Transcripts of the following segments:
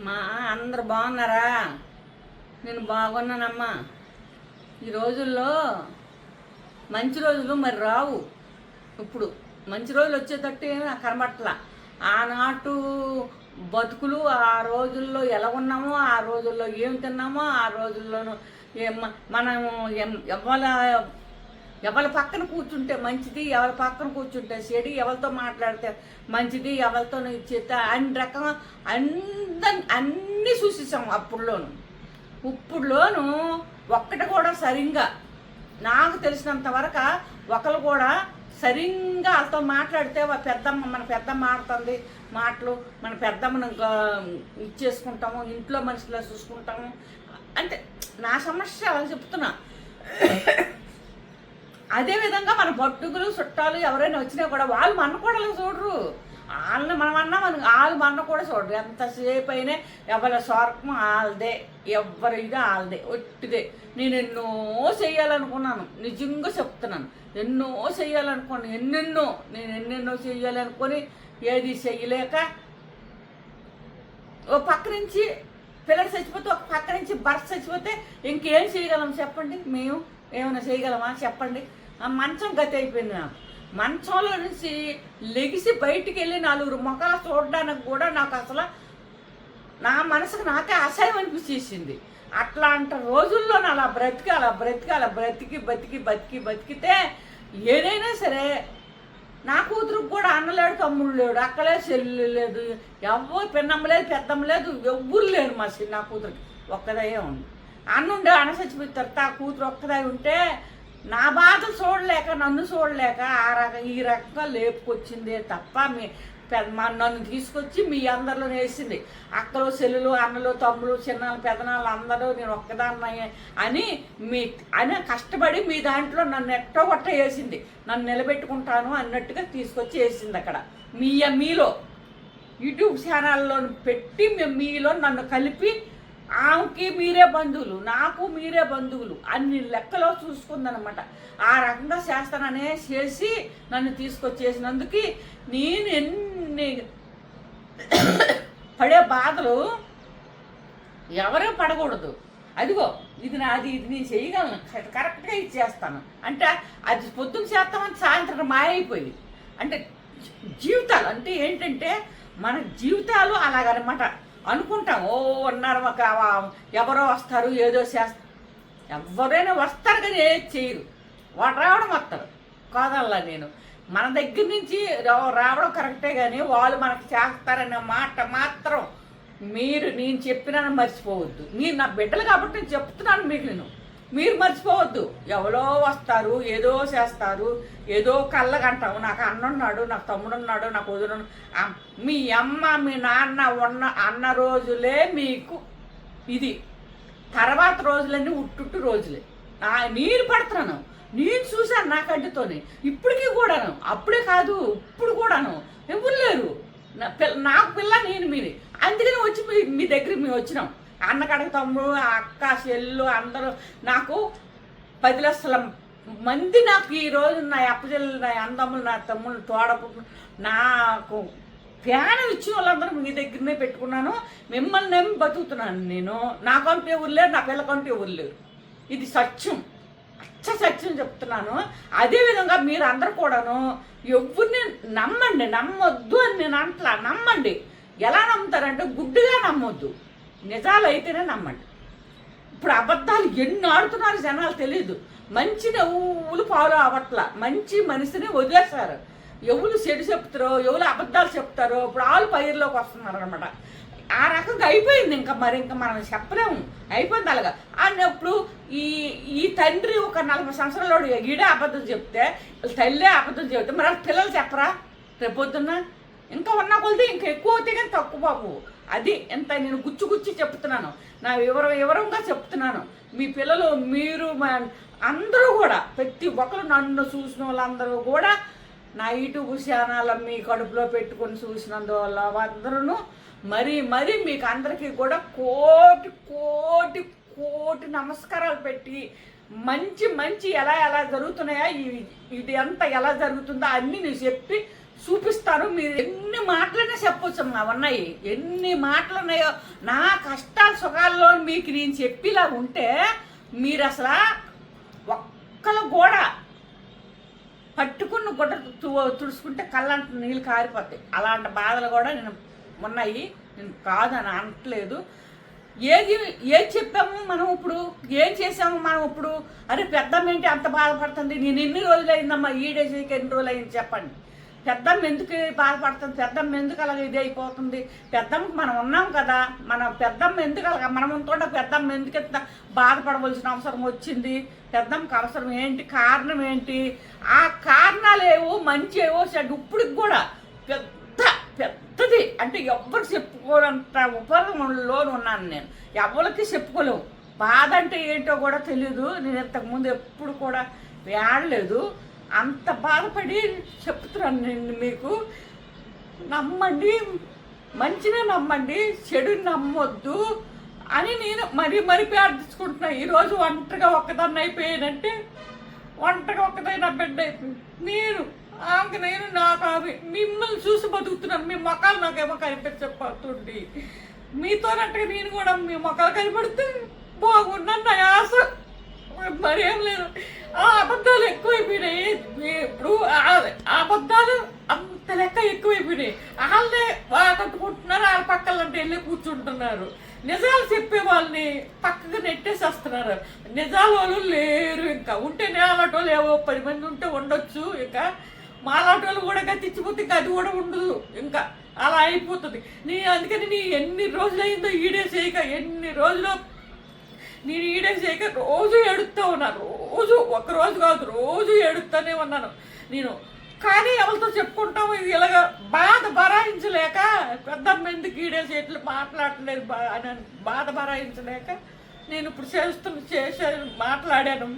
మా అందరు బాగున్నారా? నేను బాగున్నానమ్మా. ఈ రోజుల్లో మంచి రోజులు మరి రావు. ఇప్పుడు మంచి రోజులు వచ్చేటట్టు ఏమీ నాకు ఆనాటు బతుకులు ఆ రోజుల్లో ఎలా ఉన్నామో ఆ రోజుల్లో ఏం తిన్నామో ఆ రోజుల్లోనూ ఏం మనము ఎం- ఎవరి పక్కన కూర్చుంటే మంచిది ఎవరి పక్కన కూర్చుంటే చెడు ఎవరితో మాట్లాడితే మంచిది ఎవరితో చేస్తే అన్ని రకం అంద అన్నీ చూసేసాం అప్పుడులోను. ఇప్పుడులోను ఒక్కటి కూడా సరిగ్గా నాకు తెలిసినంత వరకు ఒకరు కూడా సరిగ్గా వాళ్ళతో మాట్లాడితే పెద్దమ్మ మన పెద్దమ్మ ఆడుతుంది మాటలు మన పెద్దమ్మను ఇచ్చేసుకుంటాము ఇంట్లో మనుషులా చూసుకుంటాము. అంటే నా సమస్య అలా చెప్తున్నా. అదే విధంగా మన పట్టుకులు చుట్టాలు ఎవరైనా వచ్చినా కూడా వాళ్ళు మన కూడా చూడరు. వాళ్ళని మనం అన్నా మనం వాళ్ళు మన కూడా చూడరు. ఎంతసేపు అయినా ఎవరి స్వర్గం వాళ్ళదే. ఎవరి ఇది వాళ్ళదే. ఒట్టిదే. నేను ఎన్నో చెయ్యాలనుకున్నాను. నిజంగా చెప్తున్నాను. ఎన్నో చెయ్యాలనుకున్నాను. ఎన్నెన్నో. నేను ఎన్నెన్నో చెయ్యాలనుకొని ఏది చెయ్యలేక ఓ పక్క నుంచి పిల్లలు చచ్చిపోతే ఒక పక్క నుంచి భర్త చచ్చిపోతే ఇంకేం చేయగలం చెప్పండి? మేము ఏమైనా చేయగలమా చెప్పండి. మంచం గతి అయిపోయింది నాకు. మంచంలో నుంచి లెగిసి బయటికి వెళ్ళి నలుగురు మొక్కలు చూడడానికి కూడా నాకు అసలు నా మనసుకు నాకే అసహ్యం అనిపించేసింది. అట్లాంటి రోజుల్లో అలా బ్రతికి అలా బ్రతికి అలా బ్రతికి బతికి బతికి బతికితే ఏదైనా సరే నా కూతురుకు కూడా అన్నలేడు తమ్ముడు లేడు అక్కలే చెల్లి లేదు ఎవ్వరు పిన్నమ్మ లేదు పెద్దమ్మ లేదు ఎవ్వరు లేరు మా చిన్న కూతురికి. ఒక్కదే ఉంది. అన్నుండే అన్న చచ్చిపోతారు ఆ కూతురు ఒక్కదే ఉంటే నా బాధలు చూడలేక నన్ను చూడలేక ఆ రక ఈ రకంగా లేపుకొచ్చిందే తప్ప మీ మా నన్ను తీసుకొచ్చి మీ అందరిలో వేసింది అక్కలు చెల్లులు అన్నలు తమ్ములు చిన్నలు పెదనాలు అందరూ నేను ఒక్కదాన్ని అని మీ అని కష్టపడి మీ దాంట్లో నన్ను ఎట్టో ఒట్ట వేసింది. నన్ను నిలబెట్టుకుంటాను అన్నట్టుగా తీసుకొచ్చి వేసింది అక్కడ. మీ మీలో యూట్యూబ్ ఛానల్లో పెట్టి మీలో నన్ను కలిపి ఆమెకి మీరే బంధువులు నాకు మీరే బంధువులు అన్ని లెక్కలో చూసుకుందనమాట. ఆ రకంగా చేస్తాననే చేసి నన్ను తీసుకొచ్చేసినందుకు నేను ఎన్ని పడే బాధలు ఎవరూ పడకూడదు. అదిగో ఇది నాది ఇది నేను చేయగలను. కరెక్ట్గా ఇచ్చేస్తాను. అంటే అది పొద్దున్న చేస్తామని సాయంత్రం మాయైపోయి అంటే జీవితాలు అంటే ఏంటంటే మన జీవితాలు అలాగనమాట. అనుకుంటాం. ఓ అన్నారు ఒక ఎవరో వస్తారు ఏదో చేస్తారు ఎవరైనా వస్తారు కానీ ఏది చేయరు. వాడు రావడం వస్తారు. కాదల్లా నేను. మన దగ్గర నుంచి రావడం కరెక్టే కానీ వాళ్ళు మనకు చేస్తారనే మాట మాత్రం మీరు నేను చెప్పినాను మర్చిపోవద్దు. మీరు నా బిడ్డలు కాబట్టి నేను చెప్తున్నాను మీకు నేను. మీరు మర్చిపోవద్దు. ఎవరో వస్తారు ఏదో చేస్తారు ఏదో కళ్ళగంటాము నాకు అన్న ఉన్నాడు నాకు తమ్ముడు ఉన్నాడు నాకు వదిన మీ అమ్మ మీ నాన్న ఉన్న అన్న రోజులే మీకు ఇది. తర్వాత రోజులన్నీ ఉట్టుట్టు రోజులే. ఆ నీరు పడుతున్నాను. నేను చూశాను నా కంటితోనే. ఇప్పటికీ కూడాను. అప్పుడే కాదు ఇప్పుడు కూడాను. ఎవరు లేరు? నా పిల్ల నాకు పిల్ల నేను మీది. అందుకని వచ్చి మీ మీ దగ్గర మేము వచ్చినాం. అన్నకడక తమ్ముడు అక్క చెల్లు అందరూ నాకు పది లక్షల మంది నాకు ఈ రోజు నా అప్పచెల్లు నా అందములు నా తమ్ముళ్ళు తోడపు నాకు ప్యానం ఇచ్చిన వాళ్ళందరూ మీ దగ్గరనే పెట్టుకున్నాను. మిమ్మల్ని నమ్మి బతుకుతున్నాను నేను? నాకంటూ ఎవరు లేరు నా పిల్లకంటూ ఎవరు లేరు ఇది సత్యం. అచ్చ సత్యం చెప్తున్నాను. అదేవిధంగా మీరు అందరు కూడాను ఎవరిని నమ్మండి నమ్మొద్దు అని నేను అంటలా నమ్మండి. ఎలా నమ్ముతారంటే గుడ్డుగా నమ్మొద్దు. నిజాలు అయితేనే నమ్మండి. ఇప్పుడు అబద్ధాలు ఎన్ని ఆడుతున్నారు జనాలు తెలియదు. మంచి ఎవరు ఫాలో అవ్వట్ల మంచి మనిషిని వదిలేస్తారు ఎవరు చెడు చెప్తారో ఎవరు అబద్ధాలు చెప్తారో ఇప్పుడు ఆలు పైరులోకి వస్తున్నారు అనమాట ఆ రకంగా అయిపోయింది ఇంకా మరి ఇంకా మనం చెప్పలేము. అయిపోయింది అలాగా. అన్నప్పుడు ఈ ఈ తండ్రి ఒక నలభై సంవత్సరాలు ఈడే అబద్ధం చెప్తే తల్లే అబద్ధం చెప్తే మరి పిల్లలు చెప్పరా? రేపొద్దున్న ఇంకా ఉన్న కొలిది ఇంకా ఎక్కువ అవుతాయి కానీ తక్కువ బాబు. అది ఎంత నేను గుచ్చి గుచ్చి చెప్తున్నాను నా వివరం వివరంగా చెప్తున్నాను. మీ పిల్లలు మీరు మా- అందరూ కూడా ప్రతి ఒక్కరు నన్ను చూసిన వాళ్ళందరూ కూడా నా యూట్యూబ్ ఛానల్ మీ కడుపులో పెట్టుకొని చూసినందువల్ల అందరూ మరి మరి మీకు అందరికీ కూడా కోటి కోటి కోటి నమస్కారాలు పెట్టి మంచి మంచి ఎలా ఎలా జరుగుతున్నాయా ఇది ఇది ఎంత ఎలా జరుగుతుందో అన్నీ నేను చెప్పి చూపిస్తారు. మీరు ఎన్ని మాటలనే చెప్పొచ్చు అమ్మా ఉన్నాయి ఎన్ని మాటలు ఉన్నాయో నా కష్టాల సుఖాల్లో మీకు నేను చెప్పిలా ఉంటే మీరు అసలు ఒక్కలు కూడా పట్టుకున్న గుడ్డ తు- తుడుచుకుంటే కళ్ళంట నీళ్ళు కారిపోతాయి. అలాంటి బాధలు కూడా నేను ఉన్నాయి. నేను కాదని అనట్లేదు. ఏది ఏం చెప్పాము మనం ఇప్పుడు? ఏం చేసాము మనం ఇప్పుడు? అరే పెద్దమ్మ ఏంటి అంత బాధపడుతుంది? నేను ఎన్ని రోజులు అయిందమ్మా ఈ డేస్కి ఎన్ని రోజులు అయింది చెప్పండి. పెద్దమ్మ ఎందుకు బాధపడుతుంది? పెద్దమ్మ ఎందుకు అలాగ ఇది అయిపోతుంది? పెద్దమ్మకి మనం ఉన్నాం కదా మన పెద్దమ్మ ఎందుకు అలాగ మనం ఉంటుండ పెద్దమ్మ ఎందుకు ఇంత బాధపడవలసిన అవసరం వచ్చింది? పెద్దమ్మకి అవసరం ఏంటి? కారణం ఏంటి? ఆ కారణాలు ఏవో మంచి ఏవో చెడు ఇప్పటికి కూడా పెద్ద పెద్దది. అంటే ఎవ్వరికి చెప్పుకోనంత ఉపయోగంలో ఉన్నాను నేను. ఎవరికి చెప్పుకోలేవు. బాధ అంటే ఏంటో కూడా తెలియదు నేను ఇంతకుముందు ఎప్పుడు కూడా వేడలేదు అంత బాధపడి చెప్తున్నాను నేను మీకు. నమ్మండి మంచిగా నమ్మండి చెడుని నమ్మొద్దు అని నేను మరీ మరీ ప్రార్థించుకుంటున్నా. ఈరోజు ఒంటరిగా ఒక్కదాన్ని అయిపోయానంటే ఒంటరిగా ఒక్కదైనా బిడ్డ అయిపోయింది. నేను ఆమె నేను నాకు ఆమె మిమ్మల్ని చూసి బతుకుతున్నాను. మీ మొక్కలు నాకేమో కనిపించబోతుంది మీతోనట్టుగా నేను కూడా మీ మొక్కలు కనిపెడితే బాగున్నాను నా ఆశ. అబద్ధాలు అంత లెక్క ఎక్కువైపోయినాయి. వాళ్ళే వాళ్ళ కట్టుకుంటున్నారు వాళ్ళ పక్కలంటే వెళ్ళి కూర్చుంటున్నారు. నిజాలు చెప్పే వాళ్ళని పక్కకు నెట్టేసేస్తున్నారు. నిజాల వాళ్ళు లేరు ఇంకా. ఉంటే నేలాటోళ్ళు ఏవో పది మంది ఉంటే ఉండొచ్చు ఇంకా. మాలాటోళ్ళు కూడా గతిచ్చిపోతే ఇంకా అది కూడా ఉండదు ఇంకా. అలా అయిపోతుంది. నీ అందుకని నీ ఎన్ని రోజులు అయిందో ఈడే చేయక ఎన్ని రోజులు నేను ఈడే చేయక రోజు ఎడుతూ ఉన్నాను రోజు ఒక రోజు కాదు రోజు ఎడుతూనే ఉన్నాను. నేను కానీ ఎవరితో చెప్పుకుంటాము ఇది ఇలాగ బాధ భరాయించలేక పెద్ద ఎందుకు ఈడే చేయట్లు మాట్లాడలేదు బా అని బాధ భరాయించలేక నేను ఇప్పుడు చేస్తున్న చేశాను మాట్లాడాను.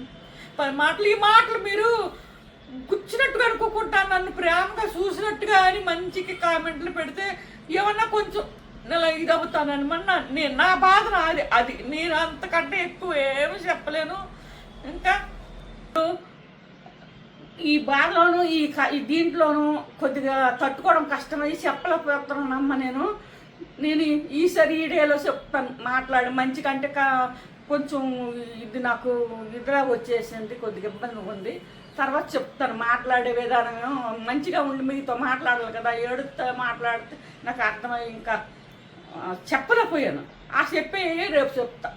పది మాటలు ఈ మాటలు మీరు గుచ్చినట్టుగా అనుకోకుండా నన్ను ప్రేమగా చూసినట్టుగా అని మంచికి కామెంట్లు పెడితే ఏమన్నా కొంచెం ఇలా ఇది అవుతానని నేను నా బాధ నాది అది నేను అంతకంటే ఎక్కువ ఏమి చెప్పలేను. ఇంకా ఈ బాధలోను ఈ క- ఈ దీంట్లోనూ కొద్దిగా తట్టుకోవడం కష్టమై చెప్పలేకపోతున్నానమ్మ నేను. నేను ఈసారి ఈడేలో చెప్తాను మాట్లాడి. మంచి కంటే కా- కొంచెం ఇది నాకు నిద్ర వచ్చేసింది కొద్దిగా ఇబ్బంది ఉంది. తర్వాత చెప్తాను మాట్లాడే విధానం. మంచిగా ఉండి మీతో మాట్లాడాలి కదా ఏడుస్తా మాట్లాడితే నాకు అర్థమై ఇంకా చెప్పలేకపోయాను. ఆ చెప్పే రేపు చెప్తా.